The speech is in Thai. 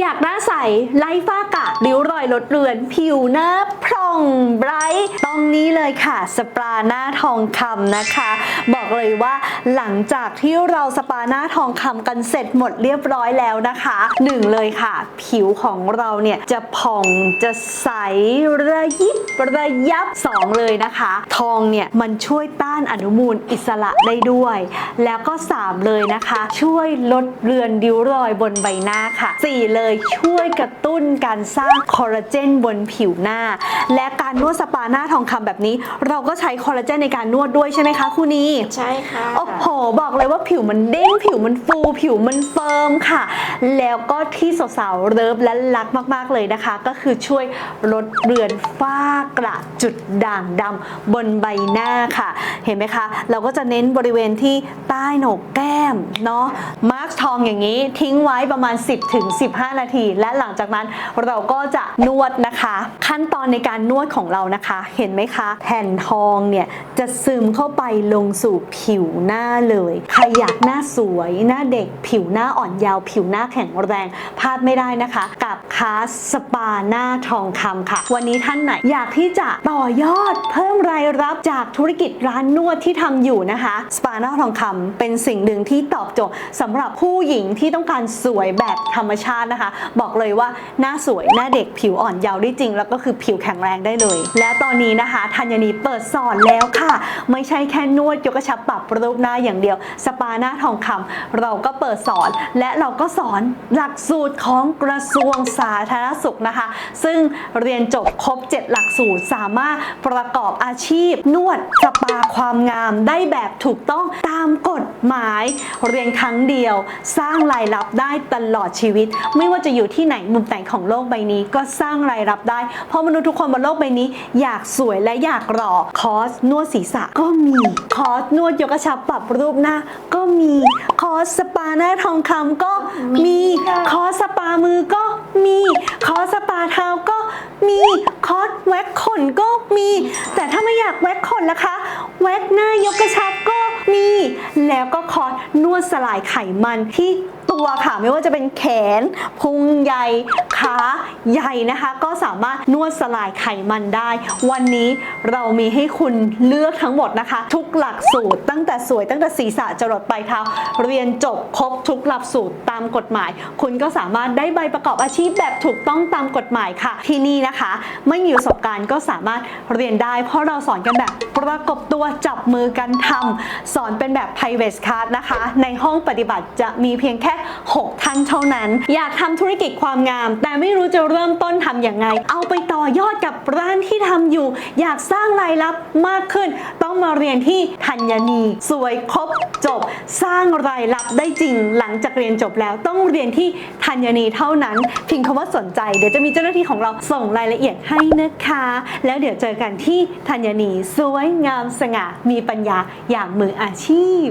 อยากหน้าใสไล่ฝ้ากระริ้วรอยลดเลือน ผิวหน้าพร องไบรท์ต้องนี้เลยค่ะ สปาหน้าทองคำนะคะ บอกเลยว่าหลังจากที่เราสปาหน้าทองคำกันเสร็จหมดเรียบร้อยแล้วนะคะหนึ่งเลยค่ะ ผิวของเราเนี่ยจะผ่องจะใสระยิบระยับสองเลยนะคะ ทองเนี่ยมันช่วยต้านอนุมูลอิสระได้ด้วย แล้วก็3เลยนะคะ ช่วยลดเรือนริ้วรอยบนใบหน้าค่ะ4เลยช่วยกระตุ้นการสร้างคอลลาเจนบนผิวหน้าและการนวดสปาหน้าทองคำแบบนี้ เราก็ใช้คอลลาเจนในการนวดด้วยใช่ไหมคะคุณนีใช่ค่ะโอ้โหบอกเลยว่าผิวมันเด้งผิวมันฟู ผิวมันเฟิร์มค่ะ แล้วก็ที่สาวๆเลิฟและรักมากๆเลยนะคะ ก็คือช่วยลดเรือนฝ้ากระจุดด่างดำบนใบหน้าค่ะ เห็นไหมคะ เราก็จะเน้นบริเวณที่ใต้โหนกแก้มเนาะมาร์กทองอย่างนี้ทิ้งไว้ประมาณ 10ถึง15 นาที และหลังจากนั้นเราก็จะนวดนะคะ ขั้นตอนในการนวดของเรานะคะ เห็นไหมคะ แผ่นทองเนี่ยจะซึมเข้าไปลงสู่ผิวหน้าเลยใครอยากหน้าสวยหน้าเด็ก ผิวหน้าอ่อนยาว ผิวหน้าแข็งแรงพลาดไม่ได้นะคะ กับคาสสปาหน้าทองคำค่ะ วันนี้ท่านไหนอยากที่จะต่อยอดเพิ่มรายรับจากธุรกิจร้านนวดที่ทำอยู่นะคะสปาหน้าทองคำเป็นสิ่งหนึ่งที่ตอบโจทย์สำหรับผู้หญิงที่ต้องการสวยแบบธรรมชาตินะคะ บอกเลยว่าหน้าสวยหน้าเด็กผิวอ่อนยาวได้จริง แล้วก็คือผิวแข็งแรงได้เลย และตอนนี้นะคะธัญนีเปิดสอนแล้วค่ะ ไม่ใช่แค่นวดยกกระชับปรับรูปหน้าอย่างเดียว สปาหน้าทองคำเราก็เปิดสอน และเราก็สอนหลักสูตรของกระทรวงสาธารณสุขนะคะ ซึ่งเรียนจบครบ 7 หลักสูตรสามารถประกอบอาชีพ นวดสปาความงามได้แบบถูกต้องตามกฎหมาย เรียนครั้งเดียว สร้างรายรับได้ตลอดชีวิต ไม่ว่าจะอยู่ที่ไหนมุมไหนของโลกใบนี้ ก็สร้างรายรับได้ เพราะมนุษย์ทุกคนบนโลกใบนี้ อยากสวยและอยากหล่อคอร์สนวดศีรษะก็มีคอร์สนวดยกกระชับปรับรูปหน้า ก็มีคอร์สสปาหน้าทองคำก็มีคอร์สสปามือก็มีคอร์สสปาเท้าก็มีคอร์สแว็กขนก็มี แต่ถ้าไม่อยากแว็กขนนะคะแว็กหน้ายกกระชับก็มี แล้วก็คอร์สนวดสลายไขมันที่ ตัวค่ะ ไม่ว่าจะเป็นแขน พุงใหญ่ขาใหญ่นะคะ ก็สามารถนวดสลายไขมันได้ วันนี้เรามีให้คุณเลือกทั้งหมดนะคะ ทุกหลักสูตรตั้งแต่สวยตั้งแต่ศีรษะจรดปลายเท้า เรียนจบครบทุกหลักสูตรตามกฎหมาย คุณก็สามารถได้ใบประกอบอาชีพแบบถูกต้องตามกฎหมายค่ะ ที่นี่นะคะ ไม่มีประสบการณ์ก็สามารถเรียนได้ เพราะเราสอนกันแบบประกบตัวจับมือกันทำสอนเป็นแบบ private class นะคะ ในห้องปฏิบัติจะมีเพียงแค่6 ท่านเท่านั้น อยากทำธุรกิจความงาม แต่ไม่รู้จะเริ่มต้นทำอย่างไง เอาไปต่อยอดกับร้านที่ทำอยู่ อยากสร้างรายรับมากขึ้น ต้องมาเรียนที่ธัญนี สวยครบจบ สร้างรายรับได้จริง หลังจากเรียนจบแล้วต้องเรียนที่ธัญนีเท่านั้นพิมพ์คำว่าสนใจเดี๋ยวจะมีเจ้าหน้าที่ของเราส่งรายละเอียดให้นะคะ แล้วเดี๋ยวเจอกันที่ธัญนีสวยงามสง่ามีปัญญาอย่างมืออาชีพ